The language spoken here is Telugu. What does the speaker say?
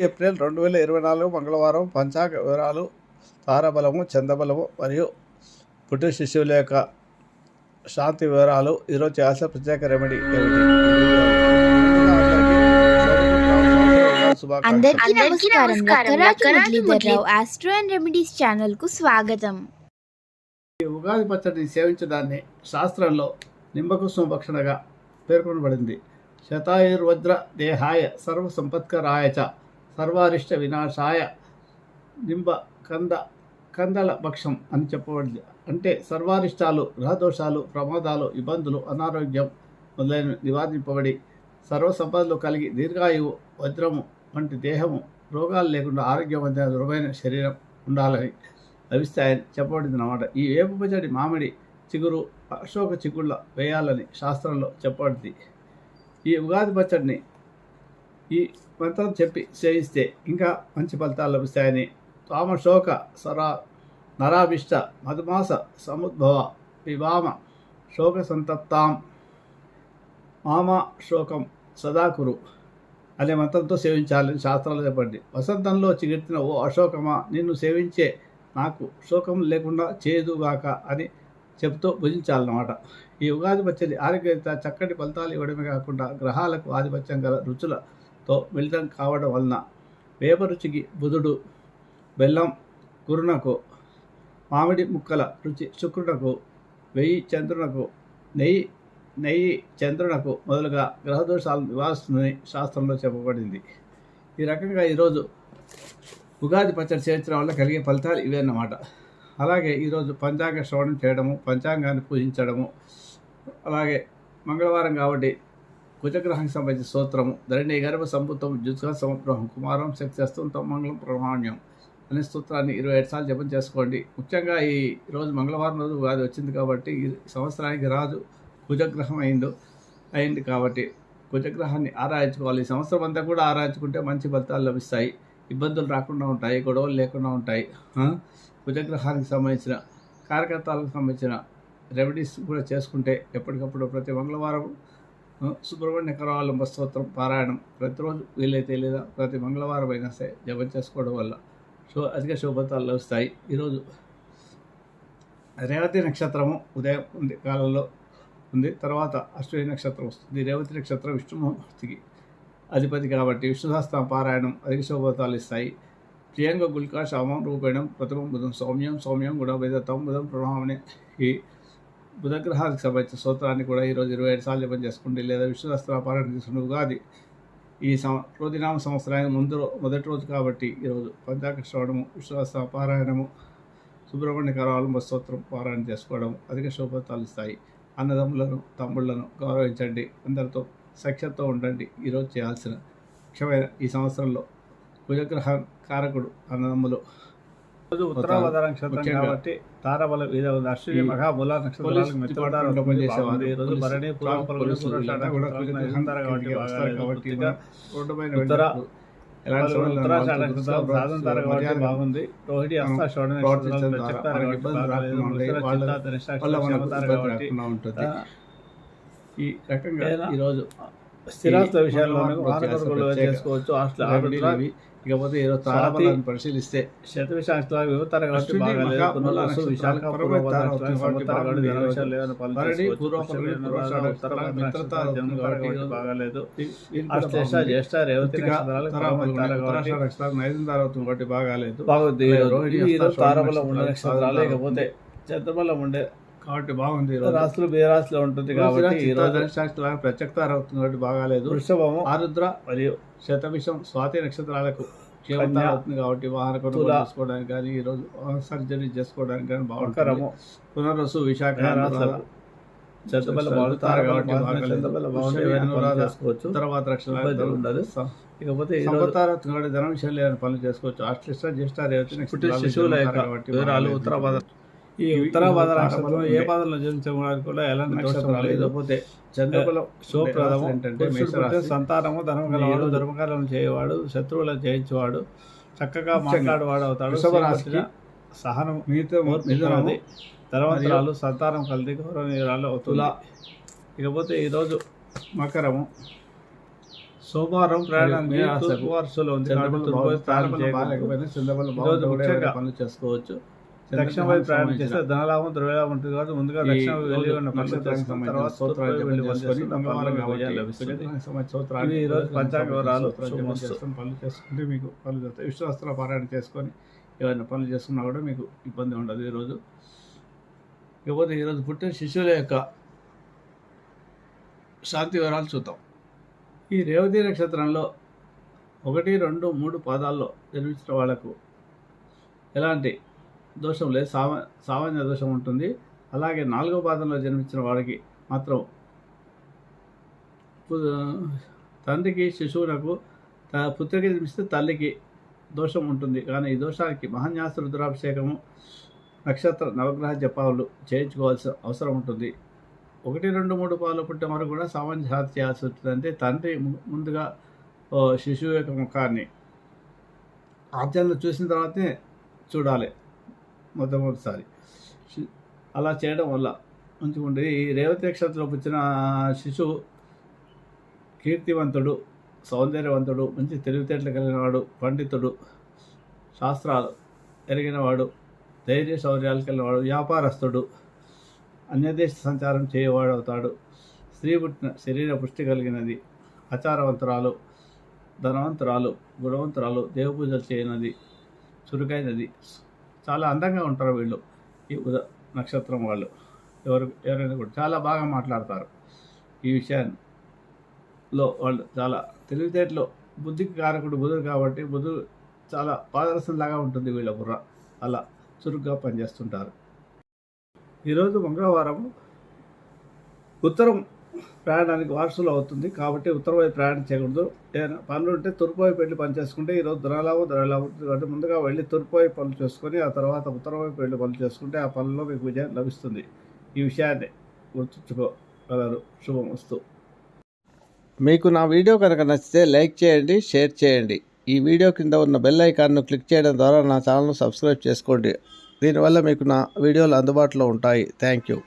ఏప్రిల్ రెండు వేల ఇరవై నాలుగు మంగళవారం పంచాంగ వివరాలు తారబలము చందబలము మరియు పుట్టిన శిశువుల యొక్క శాంతి వివరాలు ఈరోజు చేయాల్సిన ప్రత్యేక రెమెడీ ఏమిటి? ఆస్ట్రో అండ్ రెమెడీస్ ఛానల్కు స్వాగతం. ఈ ఉగాది పచ్చడిని సేవించడాన్ని శాస్త్రంలో నింబకుసుమ భక్షణగా పేర్కొనబడింది. శతాయుర్వజ్ర దేహాయ సర్వ సంపత్కరాయ చ సర్వారిష్ట వినాశాయ నింబ కంద కందల భక్షం అని చెప్పబడింది. అంటే సర్వారిష్టాలు గ్రహదోషాలు ప్రమాదాలు ఇబ్బందులు అనారోగ్యం మొదలైన నివారింపబడి సర్వ సంపదలు కలిగి దీర్ఘాయువు వజ్రము వంటి దేహము రోగాలు లేకుండా ఆరోగ్యవంతమైన దృఢమైన శరీరం ఉండాలని లభిస్తాయని చెప్పబడింది అన్నమాట ఈ వేప పచ్చడి మామిడి చిగురు అశోక చిగుళ్ళ వేయాలని శాస్త్రంలో చెప్పబడింది. ఈ ఉగాది పచ్చడిని ఈ మంత్రం చెప్పి సేవిస్తే ఇంకా మంచి ఫలితాలు లభిస్తాయని తామశోక సరా నరాభిష్ట మధుమాస సముద్భవ పివామ శోక సంతప్తాం మామ శోకం సదాకురు అనే మంత్రంతో సేవించాలని శాస్త్రాలు చెప్పండి. వసంతంలో చిగుర్తిన ఓ అశోకమా నిన్ను సేవించే నాకు శోకం లేకుండా చేయదుగాక అని చెబుతూ భుజించాలన్నమాట. ఈ ఉగాది పచ్చడి ఆరోగ్యత చక్కటి ఫలితాలు ఇవ్వడమే కాకుండా గ్రహాలకు ఆధిపత్యం గల రుచులతో మిళితం కావడం వలన వేప రుచికి బుధుడు బెల్లం గురునకు మామిడి ముక్కల రుచి శుక్రునకు వెయ్యి చంద్రునకు నెయ్యి నెయ్యి చంద్రునకు మొదలుగా గ్రహదోషాలను నివారిస్తుందని శాస్త్రంలో చెప్పబడింది. ఈ రకంగా ఈరోజు ఉగాది పచ్చడి చేర్చడం వల్ల కలిగే ఫలితాలు ఇవే అన్నమాట. అలాగే ఈరోజు పంచాంగ శ్రవణం చేయడము పంచాంగాన్ని పూజించడము అలాగే మంగళవారం కాబట్టి కుజగ్రహానికి సంబంధించిన సూత్రము ధరణి గర్భ సంపుతం జుత్కా సముద్రం కుమారం శక్తి అస్తుంతం మంగళం ప్రామాణ్యం అనే స్తోత్రాన్ని ఇరవై ఏడు సార్లు జపం చేసుకోండి. ముఖ్యంగా ఈ రోజు మంగళవారం రోజు ఉగాది వచ్చింది కాబట్టి ఈ సంవత్సరానికి రాజు కుజగ్రహం అయిందో అయింది కాబట్టి కుజగ్రహాన్ని ఆరాయించుకోవాలి ఈ సంవత్సరం అంతా కూడా ఆరాయించుకుంటే మంచి ఫలితాలు లభిస్తాయి. ఇబ్బందులు రాకుండా ఉంటాయి గొడవలు లేకుండా ఉంటాయి. కుజగ్రహానికి సంబంధించిన కార్యకర్తలకు సంబంధించిన రెమెడీస్ కూడా చేసుకుంటే ఎప్పటికప్పుడు ప్రతి మంగళవారం సుబ్రహ్మణ్య కరాలంబ స్తోత్రం పారాయణం. ప్రతిరోజు వీలైతే లేదా ప్రతి మంగళవారం అయినా సరే జపం చేసుకోవడం వల్ల శో అధిక శుభతాలు లభిస్తాయి ఈరోజు రేవతి నక్షత్రము ఉదయం ఉంది కాలంలో ఉంది. తర్వాత అశ్విని నక్షత్రం వస్తుంది. రేవతి నక్షత్రం విష్ణుమూర్తికి అధిపతి కాబట్టి విష్ణుశాస్త్రం పారాయణం అధిక శుభతాలు ఇస్తాయి. ప్రియంగ గుల్కా శామం రూపేణం ప్రథమం బుధం సౌమ్యం సౌమ్యం గుణవేదతం బుధం ప్రభావని ఈ బుధగ్రహానికి సంబంధించిన స్తోత్రాన్ని కూడా ఈరోజు ఇరవై ఏడు సార్లు జపం చేసుకోండి లేదా విష్ణుశాస్త్ర పారాయణ తీసుకుని ఉగాది. ఈ సం రోజునామ సంవత్సరానికి ముందు మొదటి రోజు కాబట్టి ఈరోజు పంచాక శ్రవణము విశ్వాస పారాయణము సుబ్రహ్మణ్య కరావలంబ స్తోత్రం పారాయణ చేసుకోవడం అధిక శుభతాలు ఇస్తాయి. అన్నదమ్ములను తమ్ముళ్ళను గౌరవించండి. అందరితో సఖ్యతో ఉండండి. ఈరోజు చేయాల్సిన ముఖ్యమైన ఈ సంవత్సరంలో కుజగ్రహ కారకుడు అన్నదమ్ములు రోజు ఉత్తరావధార నక్షత్రం ముఖ్యంగా కాబట్టి తారబల వీర అశ్విని ఈ రోజు భరణి బాగుంది. రోహిణి అస్త ఈ రకంగా ఈరోజు స్థిరాస్తుల విషయాల్లో చేసుకోవచ్చు ఇవి. ఇకపోతే స్వాతి తారాబలాన్ని పరిశీలిస్తే అశ్విని, బాగాలేదు. జ్యేష్ఠ రేవతి బాగాలేదు తారబలం ఉండే నక్షత్రాలు, లేకపోతే చంద్రబలం ఉండే కాబట్టి బాగుంది ఈరోజు. రాశులు బే రాశిలో ఉంటుంది కాబట్టి నక్షత్రాలు ప్రత్యక్తార అవుతుంది కాబట్టి బాగాలేదు. వృషభము ఆరుద్ర మరియు శతభిషం స్వాతి నక్షత్రాలకు అవుతుంది కాబట్టి వాహన కొనుగోలు చేసుకోవడానికి కానీ ఈ రోజు సర్జరీ చేసుకోవడానికి కానీ బాగుంటుంది. మకరము పునర్వసు విశాఖ తర్వాత ఉండదు. ఇకపోతే ధన విషయం లేని పనులు చేసుకోవచ్చు. అశ్లిష్ట జ్యేష్ఠ రేవతి శిశువుల యొక్క వివరాలు. ఉత్తరాబాద ఈ ఉత్తరాబాద నక్షత్రం ఏ. పాదంలో జన్మించడానికి కూడా ఎలాంటి దోషం లేకపోతే చంద్రకులం శుభప్రదము ఏంటంటే సంతానము ధర్మ గలవాడు ధర్మకాలను చేయవాడు శత్రువులను జయించేవాడు చక్కగా మాట్లాడేవాడు అవుతాడు సహనం మిథునము ధనవంతరాలు సంతానం కలిగి గౌరవనీయురాలు అవుతుంది. ఇకపోతే ఈరోజు మకరము. సోమవారం ప్రయాణానికి ఉంది. చేయకపోతే బాగాలేకపోయినా చంద్రబాబు పనులు చేసుకోవచ్చు. దక్షిణ వైపు ప్రయాణం చేస్తే ధనలాభం ద్రవ్యలాభం ఉంటుంది కాబట్టి ముందుగా దక్షిణ వెళ్ళి ఉన్న ఇవి ఈ రోజు పంచాంగ వివరాలు, పనులు చేసుకుంటే మీకు పనులు చేస్తాయి. విశ్వాస పారాయణ చేసుకొని ఏమైనా పనులు చేసుకున్నా కూడా మీకు ఇబ్బంది ఉండదు ఈరోజు ఇకపోతే ఈరోజు పుట్టిన శిశువుల యొక్క శాంతి వివరాలు చూద్దాం. ఈ రేవతి నక్షత్రంలో ఒకటి రెండు మూడు పాదాల్లో జన్మించిన వాళ్ళకు ఎలాంటి దోషం లేదు. సామ సామాన్య దోషం ఉంటుంది. అలాగే నాలుగో పాదంలో జన్మించిన వాడికి మాత్రం పు- తండ్రికి శిశువునకు త- పుత్రికి జన్మిస్తే తల్లికి దోషం ఉంటుంది. కానీ ఈ దోషానికి మహాన్యాస రుద్రాభిషేకము నక్షత్ర నవగ్రహ జపాలు చేయించుకోవాల్సిన అవసరం ఉంటుంది. ఒకటి రెండు మూడు పాలు పుట్టిన వరకు కూడా సామాన్య హాతి చేయాల్సి ఉంటుంది అంటే తండ్రి ము- ముందుగా శిశువు యొక్క ముఖాన్ని ఆచరణ చూసిన తర్వాతే చూడాలి. మొట్టమొదటిసారి. అలా చేయడం వల్ల మంచిగా ఉంటుంది రేవతి నక్షత్రంలోకి వచ్చిన శిశువు కీర్తివంతుడు సౌందర్యవంతుడు మంచి తెలివితేటలు కలిగినవాడు పండితుడు శాస్త్రాలు ఎరిగినవాడు ధైర్య శౌర్యాలు కలిగినవాడు వ్యాపారస్తుడు అన్యదేశ సంచారం చేయవాడు అవుతాడు. స్త్రీ పుట్టిన శరీర పుష్టి కలిగినది ఆచారవంతురాలు ధనవంతురాలు గుణవంతురాలు దేవపూజలు చేయనది చురుకైనది చాలా అందంగా ఉంటారు వీళ్ళు. ఈ ఉద నక్షత్రం వాళ్ళు. ఎవరు ఎవరైనా కూడా చాలా బాగా మాట్లాడతారు. ఈ విషయాల్లో వాళ్ళు చాలా తెలివితేటలో బుద్ధికి కారకుడు బుధుడు కాబట్టి బుధుడు చాలా పాదరసంలాగా ఉంటుంది వీళ్ళ బుర్ర. అలా చురుగ్గా పనిచేస్తుంటారు. ఈరోజు మంగళవారం ఉత్తరం ప్రయాణానికి వారసులు అవుతుంది. కాబట్టి ఉత్తర వైపు ప్రయాణం చేయకూడదు. పనులు ఉంటే తూర్పు వైపు వెళ్ళి పని చేసుకుంటే ఈరోజు ధనలాభం ధనలాభం కాబట్టి ముందుగా వెళ్ళి తూర్పు వైపు పనులు చేసుకొని ఆ తర్వాత ఉత్తర వైపు వెళ్ళి పనులు చేసుకుంటే ఆ పనుల్లో మీకు విజయం లభిస్తుంది. ఈ విషయాన్ని గుర్తుంచుకోగలరు శుభం వస్తూ. మీకు నా వీడియో కనుక నచ్చితే లైక్ చేయండి షేర్ చేయండి. ఈ వీడియో కింద ఉన్న బెల్ ఐకాన్ను క్లిక్ చేయడం ద్వారా నా ఛానల్ను సబ్స్క్రైబ్ చేసుకోండి. దీనివల్ల మీకు నా వీడియోలు అందుబాటులో ఉంటాయి. Thank you.